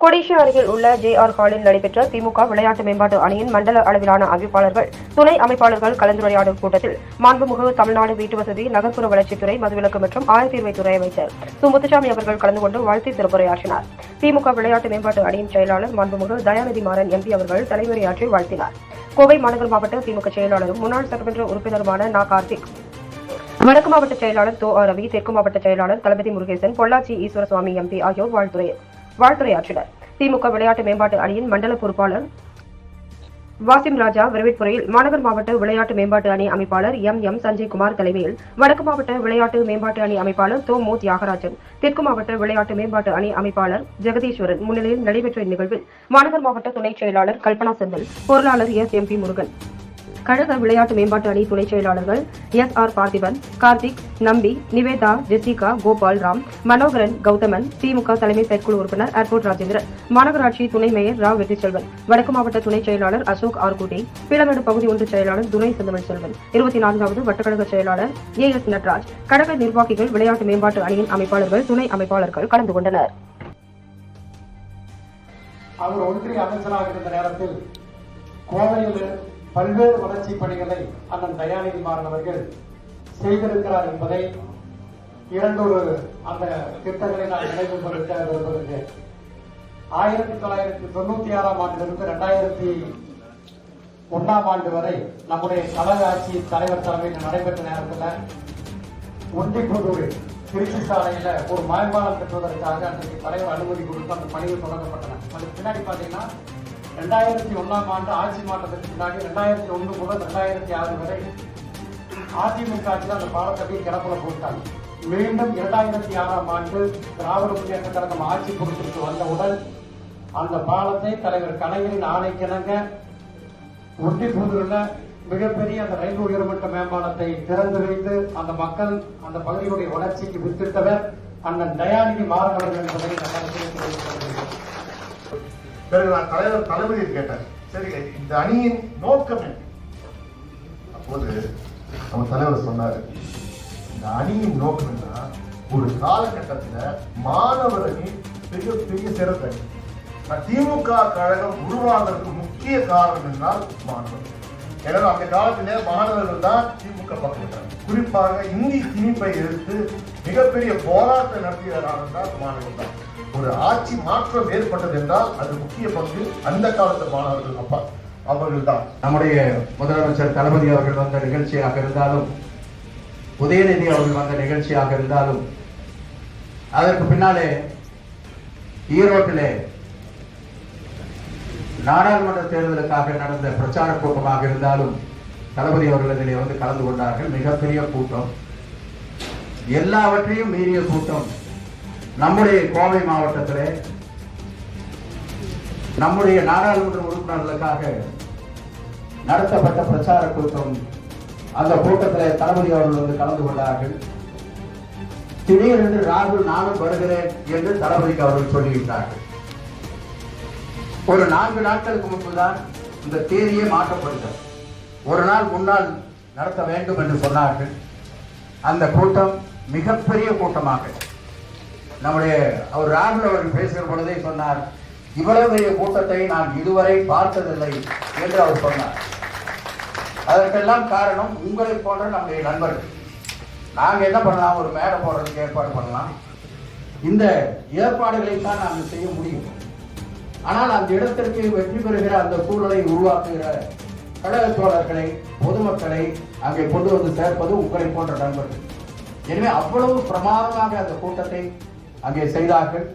கொடிஷா அருகில் உள்ள J R ஹாலில் நடைபெற்ற திமுக விளையாட்டு மேம்பாட்டு அணியின் மண்டல அளவிலான அமைப்பாளர்கள் துணை அமைப்பாளர்கள் கலந்துரையாடல் கூட்டத்தில் மாண்புமிகு தமிழ்நாடு வீட்டுவசதி நகர்ப்புற வளர்ச்சித்துறை மதுவிலக்கு மற்றும் ஆயத்தீர்வைத்துறை அமைச்சர் சு. முத்துசாமி அவர்கள் கலந்து கொண்டு வாழ்த்தி சிறப்புரையாற்றினார் திமுக விளையாட்டு மேம்பாட்டு அணியின் செயலாளர் மாண்புமிகு தயாநிதி மாறன் எம்பி அவர்கள் தலைமுறையாற்றி வாழ்த்தினார். கோவை மாநகர் மாவட்ட திமுக செயலாளரும் முன்னாள் சட்டமன்ற உறுப்பினருமான நா. கார்த்திக் வடக்கு மாவட்ட செயலாளர் தோ. ஆர். ரவி தெற்கு மாவட்ட செயலாளர் தளபதி முருகேசன் பொள்ளாச்சி ஈஸ்வரசுவாமி எம்பி ஆகியோர் வாழ்த்துறை வாழ்த்துரையாற்றினர் திமுக விளையாட்டு மேம்பாட்டு அணியின் மண்டல பொறுப்பாளர் வாசிம் ராஜா வரவேற்புரையில் மாநகர் மாவட்ட விளையாட்டு மேம்பாட்டு அணி அமைப்பாளர் எம் எம் சஞ்சய்குமார் தலைமையில் வடக்கு மாவட்ட விளையாட்டு மேம்பாட்டு அணி அமைப்பாளர் தோ மு தியாகராஜன் தெற்கு மாவட்ட விளையாட்டு மேம்பாட்டு அணி அமைப்பாளர் ஜெகதீஸ்வரன் முன்னிலையில் நடைபெற்ற இந்நிகழ்வில் மாநகர் மாவட்ட துணைச் செயலாளர் கல்பனா செந்தில் பொருளாளர் எஸ் எம் பி முருகன் கழக விளையாட்டு மேம்பாட்டு அணி துணை செயலாளர்கள் S R Parthiban Karthik Nambi Nivetha Jessica Gopal Ram Manoharan Gauthaman DMK தலைமை செயற்குழு உறுப்பினர் ஏர்போர்ட் ராஜேந்திரன் மாநகராட்சி துணை மேயர் ரா வெற்றிச்செல்வன் வடக்கு மாவட்ட துணை செயலாளர் அசோக் ஆர்குட்டி பிளமேடு பகுதி ஒன்று செயலாளர் துரை செந்தமிழ் செல்வன் இருபத்தி நான்காவது வட்டக்கழக செயலாளர் ஏ எஸ் நட்ராஜ் கழக நிர்வாகிகள் விளையாட்டு மேம்பாட்டு அணியின் அமைப்பாளர்கள் துணை அமைப்பாளர்கள் கலந்து கொண்டனர். அவர் ஒன்றிய அமைச்சராக இருந்த நேரத்தில் கோவையில் பல்வேறு வளர்ச்சி பணிகளை அண்ணன் தயாநிதி மாறன் அவர்கள் செய்திருக்கிறார் என்பதை இரண்டொரு அந்த திட்டங்களை நான் நினைவு படுத்த விரும்புகிறேன். ஆயிரத்தி தொள்ளாயிரத்தி தொண்ணூத்தி ஆறாம் ஆண்டிலிருந்து இரண்டாயிரத்தி ஒன்னாம் ஆண்டு வரை நம்முடைய கழக ஆட்சி தலைவர் தலைமையில் நடைபெற்ற நேரத்தில் ஒண்டிப்புதூர் திருச்சி சாலையில ஒரு மயமானம் பெற்றுவதற்காக அன்றைக்கு தலைவர் அனுமதி கொடுத்து அந்த பணிகள் தொடங்கப்பட்டன. அதுக்கு பின்னாடி பாத்தீங்கன்னா ரெண்டாயிரத்தி ஒன்றாம் ஆண்டு ஆட்சி மாற்றத்துக்கு பின்னாடி ரெண்டாயிரத்தி ஒன்று முதல் ரெண்டாயிரத்தி ஆறு வரை அதிமுக ஆட்சியில் அந்த பாலத்தை கிடப்பில் போட்டாங்க. மீண்டும் இரண்டாயிரத்தி ஆறாம் ஆண்டு திராவிட முன்னேற்ற கழகம் ஆட்சி பொறுப்பிற்கு வந்தவுடன் அந்த பாலத்தை தலைவர் கலைஞரின் ஆணைக்கிணங்க ஒட்டிப்புதூர்ல மிகப்பெரிய அந்த ரயில் உயர்மட்ட மேம்பாலத்தை திறந்து வைத்து அந்த மக்கள் அந்த பகுதியுடைய வளர்ச்சிக்கு வித்திட்டவர் அண்ணன் தயாநிதி மாறன் அவர்கள் என்பதை பிறகு நான் தலைவர் தளபதியை கேட்டேன் சரி இந்த அணியின் நோக்கம் என்ன? அப்போது நம்ம தலைவர் சொன்னாரு இந்த அணியின் நோக்கம் என்ன? ஒரு காலகட்டத்தில் மாணவர் அணி பெரிய பெரிய சிறப்பு திமுக கழகம் உருவாகிறதுக்கு முக்கிய காரணம் என்றால் மாணவர். எனவே அந்த காலத்திலே மாணவர்கள் தான் திமுக பக்கம் குறிப்பாக இந்தி திணிப்பை எதிர்த்து மிகப்பெரிய போராட்டம் நடத்தியவராக இருந்தால் மாணவர்கள் தான். ஒரு ஆட்சி மாற்றம் ஏற்பட்டது என்றால் அது முக்கிய பங்கு அந்த காலத்து மாணவர்கள் அப்பா அவர்கள் தான் நம்முடைய முதலமைச்சர் தளபதி அவர்கள் வந்த நிகழ்ச்சியாக இருந்தாலும் உதயநிதி அவர்கள் வந்த நிகழ்ச்சியாக இருந்தாலும் அதற்கு பின்னாலே ஈரோட்டிலே நாடாளுமன்ற தேர்தலுக்காக நடந்த பிரச்சார கூட்டமாக இருந்தாலும் தளபதி அவர்கள் வந்து கலந்து கொண்டார்கள். மிகப்பெரிய கூட்டம். எல்லாவற்றையும் மீறிய கூட்டம். நம்முடைய கோவை மாவட்டத்திலே நம்முடைய நாடாளுமன்ற உறுப்பினர்களுக்காக நடத்தப்பட்ட பிரச்சார கூட்டம் அந்த கூட்டத்தில் தளபதி அவர்கள் வந்து கலந்து கொண்டார்கள். திடீரென்று ராகுல் நானும் வருகிறேன் என்று தளபதிக்கு அவர்கள் சொல்லிவிட்டார்கள். ஒரு நான்கு நாட்களுக்கு முன்புதான் இந்த தேதியே மாற்றப்படுகிறது ஒரு நாள் முன்னால் நடத்த வேண்டும் என்று சொன்னார்கள். அந்த கூட்டம் மிகப்பெரிய கூட்டமாக நம்முடைய அவர் ராகுல் அவர்கள் பேசுகிற பொழுதே சொன்னார் இவ்வளவு பெரிய கூட்டத்தை நான் இதுவரை பார்த்ததில்லை என்று அவர் சொன்னார். அதற்கெல்லாம் காரணம் உங்களை போன்ற நம்முடைய நண்பர்கள். நாங்கள் என்ன பண்ணலாம்? ஒரு மேடை போடுறதுக்கு ஏற்பாடு பண்ணலாம். இந்த ஏற்பாடுகளை தான் நாங்கள் செய்ய முடியும். ஆனால் அந்த இடத்திற்கு வெற்றி பெறுகிற அந்த சூழலை உருவாக்குகிற கழக தோழர்களை பொதுமக்களை அங்கே கொண்டு வந்து சேர்ப்பது உங்களை போன்ற நண்பர்கள். எனவே அவ்வளவு பிரமாதமாக அந்த கூட்டத்தை அங்கே செய்தார்கள்.